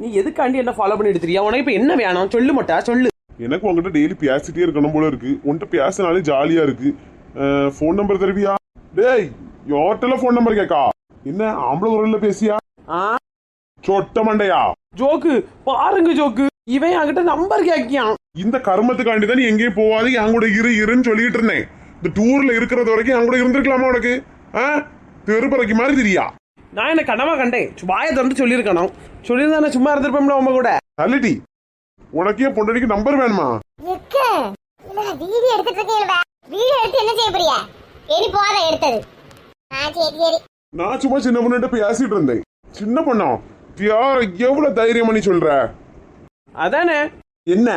நீ எதுக்காண்டி என்ன ஃபாலோ பண்ணி எடுத்துறியா உனக்கு இப்ப என்ன வேணும்? சொல்லு மட்டா சொல்லு. எனக்கு உங்ககிட்ட டெய்லி பேசிட்டே இருக்கணும் போல இருக்கு. உன்கிட்ட பேசினாலே ஜாலியா இருக்கு. ஃபோன் நம்பர் தருவியா? டேய் யார்கிட்ட ஃபோன் நம்பர் கேக்கா? என்ன ஆம்பளை குரல்ல பேசியா? சொட்ட மண்டையா? ஜோக்கு பாருங்க ஜோக்கு. இவன் என்கிட்ட நம்பர் கேக்கியான் இந்த கர்மத்துக்காண்டி தான் நீ எங்கேயும் போகாது என் கூட இரு இருன்னு சொல்லிட்டு இருந்தேன். இந்த டூர்ல இருக்கிறது வரைக்கும் என் கூட இருந்திருக்கலாமா உனக்கு? தெருப்பறைக்கு மாதிரி தெரியா? நான் என்ன கனவா கண்டேன்? வாயை திறந்து சொல்லியிருக்கணும். சொல்லியிருந்தா சும்மா இருந்திருப்பேன்ல உங்க கூட? தள்ளிட்டி உனக்கு என் பொண்டடிக்கு நம்பர் வேணுமா வீடியோ எடுத்துட்டு இருக்கேன் வீடியோ எடுத்து என்ன செய்ய போறியா? போத எடுத்தது. நான் சும்மா சின்ன பொண்ணுகிட்ட பேசிட்டு இருந்தேன். சின்ன பொண்ணா? யார எவ்வளவு தைரியம் பண்ணி சொல்ற? அதானே? என்ன?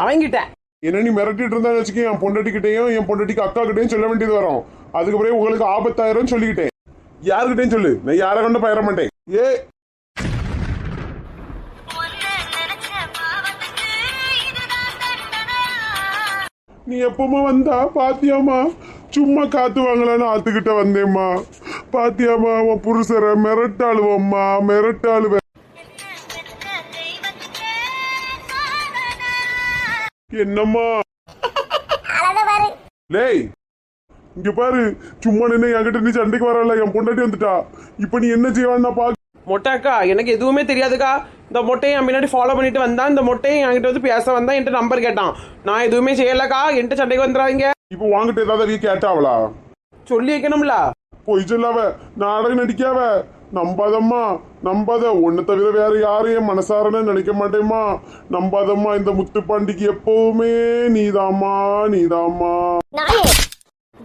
அவங்கிட்ட என்ன நீ மிரட்டிட்டு இருந்தா வச்சுக்க என் பொண்டாட்டிக்கிட்டையும் என் பொண்டாட்டிக்கு அக்கா கிட்டையும் சொல்ல வேண்டியது வரும். அதுக்கு பிறகு உங்களுக்கு ஆபத்தாயிரம் சொல்லிக்கிட்டேன். யாருக்கிட்டையும் சொல்லு. நான் யாரை கண்டு பயிர மாட்டேன் ஏ. நீ எப்பமா வந்தா பாத்தியாமா சும்மா காத்து வாங்கலான்னு ஆத்துக்கிட்ட வந்தேம்மா. பாத்தியாமா உன் புருஷரை மிரட்டாளுவம்மா மிரட்டாளுவ. என்னம்மா? லேய் இங்க பாரு சும்மா நின்று என்கிட்ட நீ சண்டைக்கு வரல என் பொண்டாட்டி வந்துட்டா. இப்ப நீ என்ன செய்வான்னு பா மொட்டைக்கா எனக்கு எதுவுமே தெரியாதுக்கா. இந்த மொட்டையை என் பின்னாடி ஃபாலோ பண்ணிட்டு வந்தான் இந்த மொட்டையை என்கிட்ட வந்து பேச வந்தான் என்கிட்ட நம்பர் கேட்டான். நான் எதுவுமே செய்யலக்கா என்கிட்ட சண்டைக்கு வந்துடாதீங்க. இப்ப வாங்கிட்டு ஏதாவது கேட்டாவளா? சொல்லி வைக்கணும்ல. பொய் சொல்லாவ நாடகம் நடிக்காவ. நம்பாதம்மா நம்பாத. ஒன்னு தவிர வேற யாரும் என் மனசாரன்னு நினைக்க மாட்டேம்மா. நம்பாதம்மா இந்த முத்துப்பாண்டிக்கு எப்பவுமே நீதாம்மா நீதாம்மா.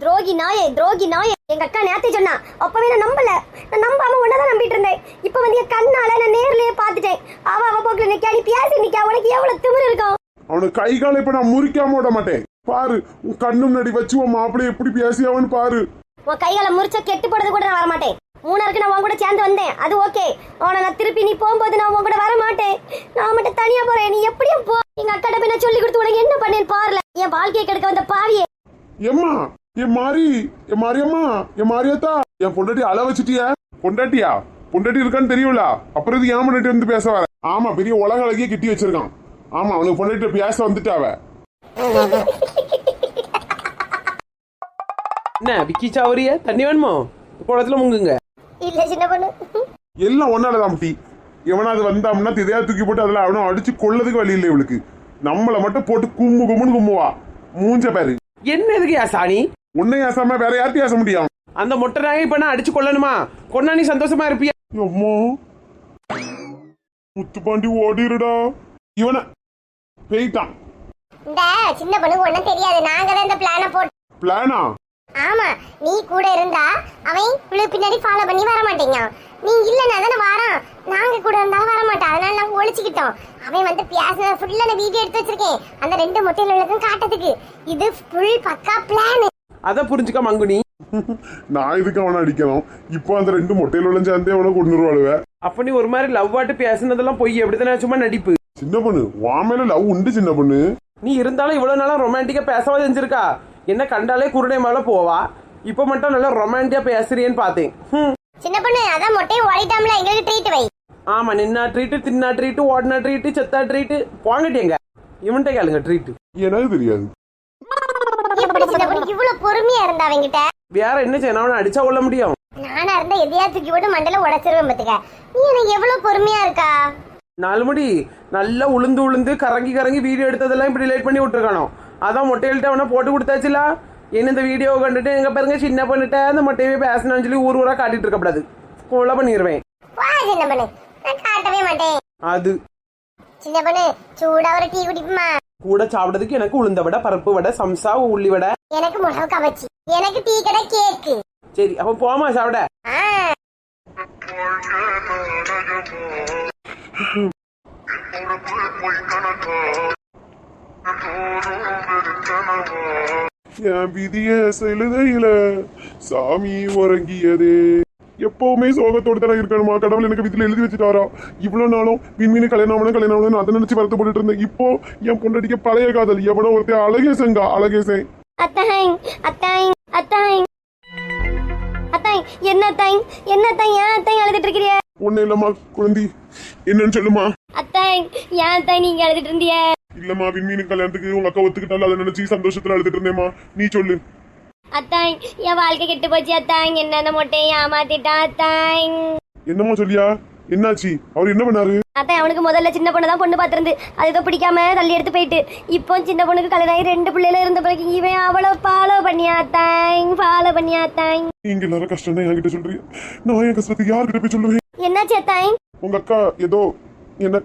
துரோகி நாயே துரோகி நாயே. எங்க அக்கா நேத்து சொன்னா அப்பவே நான் நம்பல. நான் நம்பாம உன்னதான் நம்பிட்டு இருந்தேன். இப்ப வந்து என் கண்ணால நான் நேர்லயே பாத்துட்டேன் அவ அவ போக்குல நிக்கா நீ பேசி நிக்கா உனக்கு எவ்வளவு திமிரு இருக்கும்? அவனுக்கு கை காலை இப்ப நான் முறிக்காம விட மாட்டேன். பாரு உன் கண்ணு முன்னாடி வச்சு உன் மாப்பிள்ளை எப்படி பேசியாவன்னு பாரு. உன் கைகளை முறிச்சா கெட்டு போறது கூட நான் வர மாட்டேன். மூணாருக்கு நான் உன் கூட சேர்ந்து வந்தேன். அது ஓகே. அவனை நான் திருப்பி நீ போகும்போது நான் உன் கூட வர மாட்டேன். நான் மட்டும் தனியா போறேன். நீ எப்படியும் போ. எங்க அக்காட்ட போய் நான் சொல்லி கொடுத்து உனக்கு என்ன பண்ணேன்னு பாருல. என் வாழ்க்கையை கெடுக்க வந்த பாவியே. எம்மா என் மாறி என் மாரியம்மா என் மாரியாத்தா என் பொண்டாட்டி அள வச்சுட்டியா. பொண்டாட்டியா? பொண்டாட்டி இருக்கான்னு தெரியும்ல. அப்புறம் இது ஏன் பொண்டாட்டி வந்து பேச வர? ஆமா பெரிய உலக அழகிய கிட்டி வச்சிருக்கான். ஆமா அவனுக்கு பொண்டாட்டி பேச வந்துட்டா அவ. என்ன விக்கி சாவரிய தண்ணி வேணுமோ? குளத்துல முங்குங்க. இல்ல சின்ன பொண்ணு. எல்லாம் ஒன்னாலதான் டீ எவனாவது வந்தாம்னா திதையா தூக்கி போட்டு அதுல அவனை அடிச்சு கொள்ளதுக்கு வழி இல்லை இவளுக்கு. நம்மளை மட்டும் போட்டு கும்மு கும்முன்னு கும்முவா. மூஞ்ச பாரு. என்ன எதுக்கு சாணி? உன்னை ஏசாம வேற யார்ட்டையும் ஏச முடியும். அந்த மொட்டை நாயை இப்ப நான் அடிச்சு கொள்ளணுமா கொன்னா நீ சந்தோஷமா இருப்பியா? அம்மா முத்துப்பாண்டி ஓடிருடா. இவனை போயிட்டான். இந்த சின்ன பொண்ணுக்கு ஒண்ணும் தெரியாது. நாங்க தான் இந்த பிளான போட்டு பிளானா ஆமா. நீ கூட இருந்தா அவன் இவ்வளவு பின்னாடி ஃபாலோ பண்ணி வர மாட்டேங்க நீ இல்லைன்னா தானே வாரான். நாங்க கூட இருந்தாலும் வர மாட்டான். அதனால நாங்க ஒழிச்சுக்கிட்டோம். அவன் வந்து பேசின ஃபுல்லா நான் வீடியோ எடுத்து வச்சிருக்கேன். அந்த ரெண்டு முட்டையில் உள்ளதும் காட்டுறதுக்கு. இது ஃபுல் பக்கா பிளான் அதை புரிஞ்சுக்க மங்குனி. நான் இதுக்கு அவனை அடிக்கணும் இப்போ அந்த ரெண்டு மொட்டையில உள்ள சேர்ந்தே அவனை கொண்டு வருவாளுவ அப்ப நீ ஒரு மாதிரி லவ் ஆட்டு பேசுனதெல்லாம் பொய் எப்படித்தானே சும்மா நடிப்பு? சின்ன பொண்ணு மேல லவ் உண்டு சின்ன பொண்ணு. நீ இருந்தாலும் இவ்வளவு நாளா ரொமான்டிக்கா பேசவா செஞ்சிருக்கா என்ன கண்டாலே குருடை மேல போவா? இப்ப மட்டும் நல்லா ரொமான்டிக்கா பேசுறியேன்னு பார்த்தேன். சின்ன பொண்ணு அதான் மொட்டையை ஓடிட்டாம்ல எங்களுக்கு ட்ரீட் வை. ஆமா நின்னா ட்ரீட்டு தின்னா ட்ரீட்டு ஓடினா ட்ரீட்டு செத்தா ட்ரீட்டு போங்கட்டியங்க இவன்கிட்ட கேளுங்க ட்ரீட்டு எனக்கு தெரியாது. இவ்வளவு பொறுமையா இருந்தா அவங்கிட்ட வேற என்ன செய்யணும் அடிச்சா கொள்ள முடியும்? நானா இருந்தா எதையா தூக்கி போட்டு மண்டல உடைச்சிருவேன் பாத்துக்க. நீ எனக்கு எவ்வளவு பொறுமையா இருக்கா? நாலு முடி நல்லா உளுந்து உளுந்து கறங்கி கறங்கி வீடியோ எடுத்ததெல்லாம் இப்படி லேட் பண்ணி விட்டுருக்கணும் அதான் மொட்டையில்ட்ட அவனை போட்டு கொடுத்தாச்சுல. என்ன இந்த வீடியோ கண்டுட்டு எங்க பாருங்க சின்ன பண்ணிட்ட அந்த மொட்டையவே பேசணும்னு சொல்லி ஊர் ஊரா காட்டிட்டு இருக்கக்கூடாது. கொலை பண்ணிடுவேன் காட்டவே மாட்டேன். அது. சின்ன பொண்ணு சூடா ஒரு டீ குடிப்புமா கூட சாப்பிடுறதுக்கு எனக்கு உளுந்த வடை பருப்பு வடை சம்சா உள்ளி வடை. எனக்கு முழவு கவச்சி. எனக்கு டீ கடை கேக்கு. சரி அப்ப போமா சாப்பிட. ஆ. என் விதிய செலுதையில சாமி உறங்கியதே. எப்பவுமே சோகத்தோட தானே இருக்கணுமா? கடவுள் எனக்கு விதியில எழுதி வச்சுட்டாரா? இவ்வளவு நாளும் விண்மீனு கல்யாணம் ஆகணும், கல்யாணம் ஆகணும்னு அதை நினைச்சு வருத்தப்பட்டு இருந்தேன். இப்போ என் பொண்டாட்டிக்கு பழைய காதல். எவனோ ஒருத்தன் அழகேசங்கா அழகேசன். அத்தாய் அத்தாய் அத்தாய் அத்தாய் என்ன அத்தாய் என்ன அத்தாய் ஏன் அத்தாய் அழுதுட்டு இருக்கிறிய? ஒண்ணு இல்லம்மா குழந்தை. என்னன்னு சொல்லுமா அத்தை ஏன் அத்தை நீங்க அழுதுட்டு இருந்தீங்க? இல்லம்மா விண்மீன் கல்யாணத்துக்கு உங்க அக்கா ஒத்துக்கிட்டாலும் அதை நினைச்சு சந்தோஷத்துல அழுதுட்டு இருந்தேம்மா. நீ சொல்லு. அத்தாய் என் வாழ்க்கை கெட்டு போச்சு அத்தாய். என்ன மொட்டையை ஏமாத்திட்டான் அத்தாய்? என்னம்மா சொல்லியா? என்னாச்சு? அவர் என்ன பண்ணாரு? அத்தாய் அவனுக்கு முதல்ல சின்ன பொண்ணு தான் பொண்ணு பார்த்திருந்து. அது ஏதோ பிடிக்காம தள்ளி எடுத்து போயிட்டு. இப்போ சின்ன பொண்ணுக்கு கல்யாணம் ரெண்டு பிள்ளைல இருந்த பிறகு இவன் அவளை ஃபாலோ பண்ணியாத்தாய் ஃபாலோ பண்ணியாத்தாய் நீங்க எல்லாரும் கஷ்டம் தான் என்கிட்ட சொல்றீங்க. நான் என் கஷ்டத்துக்கு யார்கிட்ட போய் சொல்லுவேன்? என்னாச்சு அத்தாய்? உங்க அக்கா ஏதோ என்ன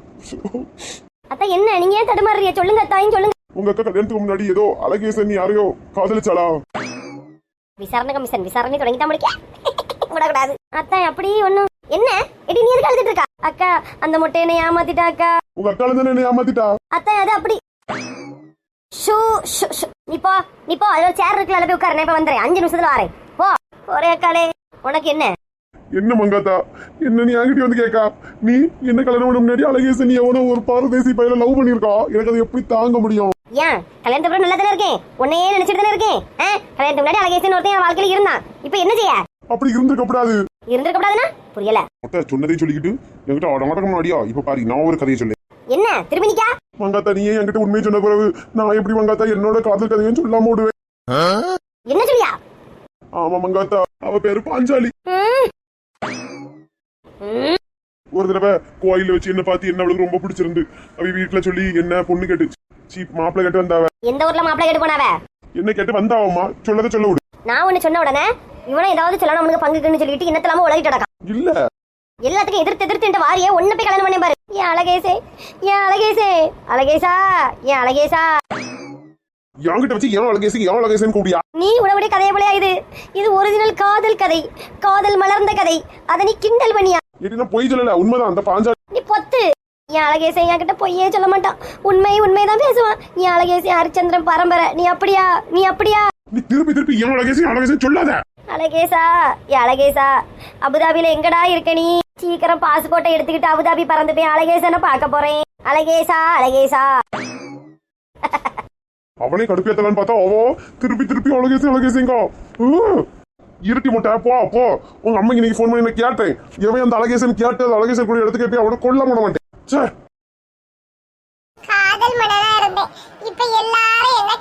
அத்தா என்ன? நீங்க ஏன் தடுமாறுறிய சொல்லுங்க அத்தாயும் சொல்லுங்க. உங்க அக்கா கல்யாணத்துக்கு முன்னாடி ஏதோ அழகேசன் யாரையோ காதலிச்சாளா? விசாரணை கமிஷன் விசாரணை தொடங்கிட்டா முடிக்க? விடக்கூடாது. அத்தா அப்படி ஒண்ணும் என்ன? எடி நீ எதுக்கு அழுதுட்டு இருக்கா? அக்கா அந்த மொட்டையனை ஏமாத்திட்டா அக்கா? உங்க அக்கால தானே என்ன ஏமாத்திட்டா? அத்தா அது அப்படி. ஷூ ஷூ ஷூ. நீ போ நீ போ. அதில் சேர் இருக்குல்ல போய் உட்காரு. நான் இப்போ வந்துடுறேன் அஞ்சு நிமிஷத்துல வரேன். போ. ஒரே அக்காளே. உனக்கு என்ன? என்ன மங்காத்தா? என்ன நீ என்கிட்ட வந்து கேட்கா நீ என்ன கல்யாணம் பண்ண முன்னாடி அழகேசன் நீ எவனோ ஒரு பாரதேசி பையனை லவ் பண்ணிருக்கா எனக்கு அதை எப்படி தாங்க முடியும்? ஏன்? கல்யாணத்துக்கு அப்புறம் நல்லா தானே இருக்கேன்? உன்னையே நினைச்சிட்டு தானே இருக்கேன்? கல்யாணத்துக்கு முன்னாடி அழகேசன் ஒருத்தன் வாழ்க்கையில இருந்தான். இப்போ என்ன செய்ய? அப்படி இருந்திருக்க கூடாது இருந்திருக்க கூடாதுன்னா புரியல. மொத்த சொன்னதையும் சொல்லிக்கிட்டு என்கிட்ட அடமாட்டக்க முன்னாடியா இப்ப பாரு நான் ஒரு கதையை சொல்லு. என்ன? திரும்பி நிக்கா? மங்காத்தா நீ என்கிட்ட உண்மையை சொன்ன பிறகு நான் எப்படி மங்காத்தா என்னோட காதல் கதையும் சொல்லாம விடுவேன் என்ன சொல்லியா? ஆமா மங்காத்தா அவ பேரு பாஞ்சாலி. ஒரு தடவை கோயில்ல வச்சு என்ன பார்த்து என்ன அவளுக்கு ரொம்ப பிடிச்சிருந்து. அவ வீட்டுல சொல்லி என்ன பொண்ணு கேட்டு சீப் மாப்பிள்ளை கேட்டு வந்தாவ? எந்த ஊர்ல மாப்பிள்ளை கேட்டு போனாவ? என்ன கேட்டு வந்தாவம்மா. சொல்லத சொல்ல விடு. நான் ஒண்ணு சொன்ன உடனே இவனை ஏதாவது சொல்லணும் அவனுக்கு பங்குக்குன்னு சொல்லிட்டு இன்னத்தலாம உலகிட்டு இல்ல. எல்லாத்துக்கும் எதிர்த்து எதிர்த்து வாரிய ஒண்ணு போய் கல்யாணம் பண்ணி பாரு ஏன் அழகேசே ஏன் அழகேசே அழகேசா ஏன் அழகேசா? என்கிட்ட வச்சு ஏன் அழகேசி ஏன் அழகேசன் கூப்பியா நீ உடம்படி கதையை போலயா இது? இது ஒரிஜினல் காதல் கதை காதல் மலர்ந்த கதை. அதை நீ கிண்டல் பண்ணியா? நான் பொய் சொல்லல உண்மைதான். அந்த பாஞ்சாலி நீ பொத்து. என் அழகேசே என்கிட்ட பொய்யே சொல்ல மாட்டான். உண்மை உண்மைதான் பேசுவான். நீ அழகேசே ஹரிச்சந்திரன் பரம்பரை. நீ அப்படியா? நீ அப்படியா? நீ திருப்பி திருப்பி ஏன் அழகேசி அழகேசன் சொல்லாத? அழகேசா ஏ அழகேசா அபுதாபில எங்கடா இருக்க நீ? சீக்கிரம் பாஸ்போர்ட்டை எடுத்துக்கிட்டு அபுதாபி பறந்து போய் அழகேசனை பார்க்க போறேன். அழகேசா அழகேசா. அவனே கடுப்பேத்தலான்னு பார்த்தா அவோ திருப்பி திருப்பி அழகேசி அழகேசிங்க இருட்டி முட்டை போ போ. உங்க அம்மா இன்னைக்கு ஃபோன் பண்ணி நான் கேட்டேன். எவன் அந்த அழகேசன் கேட்டு அந்த அழகேசன் கூட எடுத்து கேட்டு அவனை கொல்ல விட மாட்டேன். ச்சே. காதல் மன்னனா இருந்தேன். இப்ப எல்லாரும் என்ன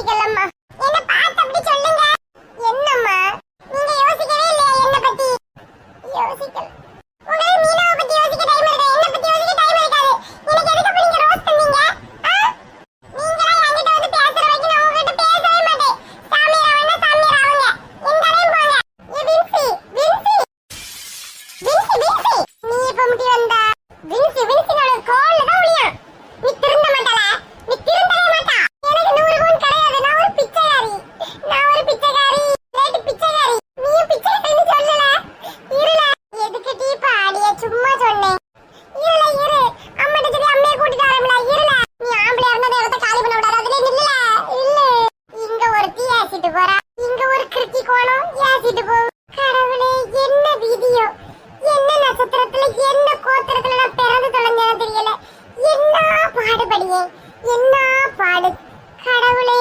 யோசிக்கலம்மா. என்ன பார்த்து அப்படி சொல்லுங்க. என்னம்மா? நீங்க யோசிக்கவே இல்லையா என்ன பத்தி? யோசிக்கல. உங்களுக்கு மீனாவை பத்தி யோசிக்க டைம் இருக்கா? என்ன பத்தி யோசிக்க டைம் இருக்காது. எனக்கு எதுக்கு நீங்க ரோஸ் பண்ணீங்க? நீங்களா என்கிட்ட வந்து பேசுற வரைக்கும் நான் உங்ககிட்ட பேசவே மாட்டேன். எங்களையும் போங்க. ஏ வின்சி வின்சி வின்சி வின்சி நீ இப்ப முட்டி வந்தா? வின்சி வின்சினோட கோல்ல தான் ஒளியா நீ திருந்த மாட்டல நீ திருந்தவே மாட்டா எனக்கு நூறு பவுன் கிடையாது நான் ஒரு பிச்சைக்காரி நான் ஒரு பிச்சைக்காரி லேட்டு பிச்சைக்காரி நீயும் பிச்சைக்காரின்னு சொல்லல இருல எதுக்கு டீ பாடிய சும்மா சொன்னேன் இருல இரு அம்மாட்ட சொல்லி அம்மையை கூட்டிட்டு வரமில்ல இருல நீ ஆம்பளையா இருந்தா நேரத்தை காலி பண்ண விடாத அதுல நில்ல இல்ல இங்க ஒரு தீ ஏசிட்டு போறா இங்க ஒரு கிறுக்கி கோணம் ஏசிட்டு போ கடவுளே என்ன வீதியோ என்ன நட்சத்திரத்துல என்ன கோத்திரத்துல நான் பிறந்து தொலைஞ்சேன்னு தெரியல என்ன பாடுபடியே என்ன பாடு கடவுளே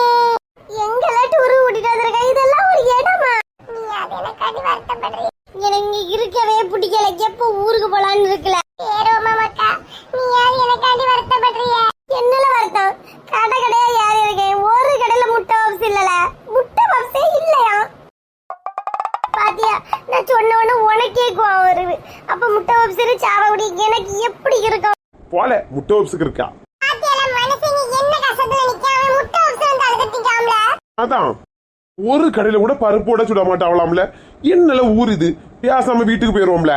எங்களை டூர் கூட்டிட்டு வந்திருக்க இதெல்லாம் ஒரு இடமா நீ அது எனக்கு அடி வருத்தப்படுறீ எனக்கு இருக்கவே பிடிக்கல. எப்போ ஊருக்கு போலான்னு இருக்குல்ல ஏரோமா மக்கா நீ யார்? எனக்கு அடி வருத்தப்படுறிய. என்னல வருத்தம்? கடை கடையா யார் இருக்கேன் ஒரு கடையில முட்டை பப்ஸ் இல்லல. முட்டை பப்ஸே இல்லையா? சொன்ன உடனே உனக்கே கோவம் வருது. அப்ப முட்டை பப்ஸ் சாவடி எனக்கு எப்படி இருக்கும்? போல முட்டை ஓப்ஸுக்கு இருக்கா? அதான். ஒரு கடையில கூட பருப்போட சுட மாட்டாவலாம்ல என்னல ஊர் இது? பேசாம வீட்டுக்கு போயிருவோம்ல.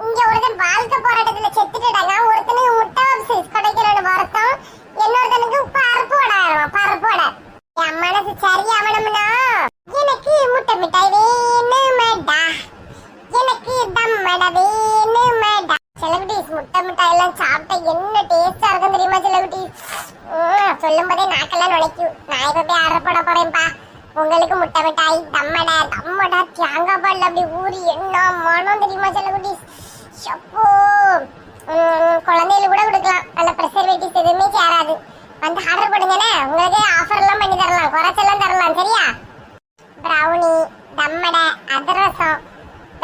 இங்க ஒருத்தன் வாழ்க்கை போராட்டத்துல செத்துட்டாங்க ஒருத்தனுக்கு முட்டை பப்ஸ் கிடைக்கிறன்னு வருத்தம் இன்னொருத்தனுக்கு பருப்பு வடை வேணும் பருப்பு வடை என் மனசு சரியாவணும்னா எனக்கு முட்டை மிட்டாய் வேணுமேடா எனக்கு தம்மட வேணுமேடா செலிபிரிட்டிஸ் முட்டை மிட்டாய் எல்லாம் சாப்பிட்டா என்ன டேஸ்டா இருக்கும் தெரியுமா செலிபிரிட்டிஸ் சொல்லும் போதே நாக்கெல்லாம் நுழைக்கும் நான் இப்ப போய் ஆர்டர் போட போறேன்ப்பா உங்களுக்கு முட்டை மிட்டாய் தம்மட தம்மட தேங்காய் பால் அப்படி ஊறி என்ன மனம் தெரியுமா செலிபிரிட்டிஸ் ஷப்போ. குழந்தைகளுக்கு கூட கொடுக்கலாம். நல்ல ப்ரெசர்வேட்டிவ்ஸ் எதுவுமே சேராது. வந்து ஆர்டர் பண்ணுங்கண்ணே உங்களுக்கு ஆஃபர் பண்ணி தரலாம். குறைச்செல்லாம் தரலாம். சரியா? ப்ரௌனி தம்மடை அதிரசம்.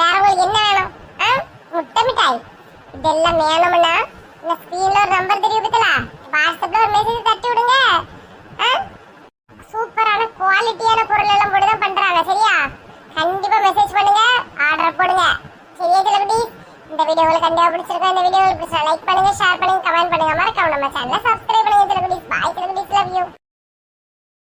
வேற உங்களுக்கு என்ன வேணும்? ஆ? முட்டை மிட்டாய். இதெல்லாம் வேணும்னா இந்த ஸ்க்ரீன்ல ஒரு நம்பர் தெரியும் பத்தல வாட்ஸ்அப்ல ஒரு மெசேஜ் தட்டி விடுங்க. ஆ? சூப்பரான குவாலிட்டியான பொருள் எல்லாம் போட்டு தான் பண்றாங்க சரியா? கண்டிப்பா மெசேஜ் பண்ணுங்க ஆர்டர் போடுங்க. சரியா செலிபிரிட்டி இந்த வீடியோ உங்களுக்கு கண்டிப்பா பிடிச்சிருக்கோம் இந்த வீடியோ உங்களுக்கு லைக் பண்ணுங்க ஷேர் பண்ணுங்க கமெண்ட் பண்ணுங்க. மறக்காம நம்ம சேனலை சப்ஸ்கிரைப் பண்ணுங்க celebrities bye celebrities love you